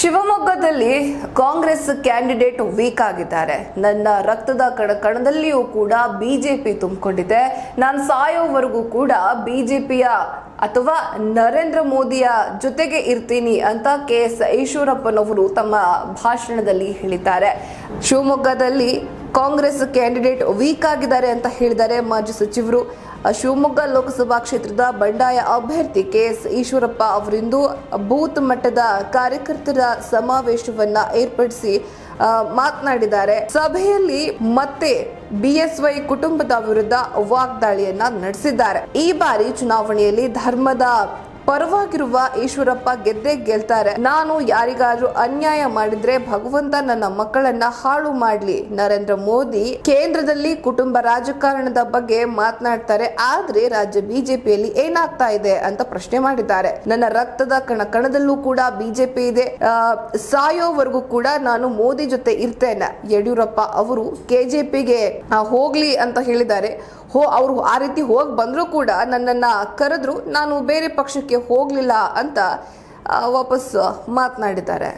ಶಿವಮೊಗ್ಗದಲ್ಲಿ Congress candidate weak ಆಗಿದ್ದಾರೆ. ನನ್ನ ರಕ್ತದ ಕಣ, ಕಣದಲ್ಲಿಯೂ ಕೂಡ ಬಿಜೆಪಿ ತುಂಬಿಕೊಂಡಿದೆ. ನಾನು ಸಾಯೋವರೆಗೂ ಕೂಡ ಬಿಜೆಪಿಯ ಅಥವಾ ನರೇಂದ್ರ ಮೋದಿಯ ಜೊತೆಗೆ ಇರ್ತೀನಿ ಅಂತ ಕೆ ಎಸ್ ಈಶ್ವರಪ್ಪನವರು ತಮ್ಮ ಭಾಷಣದಲ್ಲಿ ಹೇಳಿದ್ದಾರೆ. ಶಿವಮೊಗ್ಗದಲ್ಲಿ ಕಾಂಗ್ರೆಸ್ ಕ್ಯಾಂಡಿಡೇಟ್ ವೀಕ್ ಆಗಿದ್ದಾರೆ ಅಂತ ಹೇಳಿದ್ದಾರೆ ಮಾಜಿ ಸಚಿವರು. ಶಿವಮೊಗ್ಗ ಲೋಕಸಭಾ ಕ್ಷೇತ್ರದ ಬಂಡಾಯ ಅಭ್ಯರ್ಥಿ ಕೆ ಎಸ್ ಈಶ್ವರಪ್ಪ ಅವರಿಂದು ಬೂತ್ ಮಟ್ಟದ ಕಾರ್ಯಕರ್ತರ ಸಮಾವೇಶವನ್ನ ಏರ್ಪಡಿಸಿ ಮಾತನಾಡಿದ್ದಾರೆ. ಸಭೆಯಲ್ಲಿ ಮತ್ತೆ ಬಿಎಸ್ವೈ ಕುಟುಂಬದ ವಿರುದ್ಧ ವಾಗ್ದಾಳಿಯನ್ನ ನಡೆಸಿದ್ದಾರೆ. ಈ ಬಾರಿ ಚುನಾವಣೆಯಲ್ಲಿ ಧರ್ಮದ ಪರವಾಗಿರುವ ಈಶ್ವರಪ್ಪ ಗೆದ್ದೇ ಗೆಲ್ತಾರೆ. ನಾನು ಯಾರಿಗಾದ್ರೂ ಅನ್ಯಾಯ ಮಾಡಿದ್ರೆ ಭಗವಂತ ನನ್ನ ಮಕ್ಕಳನ್ನ ಹಾಳು ಮಾಡ್ಲಿ. ನರೇಂದ್ರ ಮೋದಿ ಕೇಂದ್ರದಲ್ಲಿ ಕುಟುಂಬ ರಾಜಕಾರಣದ ಬಗ್ಗೆ ಮಾತನಾಡ್ತಾರೆ. ಆದ್ರೆ ರಾಜ್ಯ ಬಿಜೆಪಿಯಲ್ಲಿ ಏನಾಗ್ತಾ ಇದೆ ಅಂತ ಪ್ರಶ್ನೆ ಮಾಡಿದ್ದಾರೆ. ನನ್ನ ರಕ್ತದ ಕಣ ಕಣದಲ್ಲೂ ಕೂಡ ಬಿಜೆಪಿ ಇದೆ. ಸಾಯೋವರೆಗೂ ಕೂಡ ನಾನು ಮೋದಿ ಜೊತೆ ಇರ್ತೇನೆ. ಯಡಿಯೂರಪ್ಪ ಅವರು ಕೆಜೆಪಿಗೆ ಹೋಗ್ಲಿ ಅಂತ ಹೇಳಿದ್ದಾರೆ. ಹೋ, ಅವರು ಆ ರೀತಿ ಹೋಗಿ ಬಂದರೂ ಕೂಡ ನನ್ನನ್ನು ಕರೆದ್ರು, ನಾನು ಬೇರೆ ಪಕ್ಷಕ್ಕೆ ಹೋಗಲಿಲ್ಲ ಅಂತ ವಾಪಸ್, ಮಾತನಾಡಿದ್ದಾರೆ.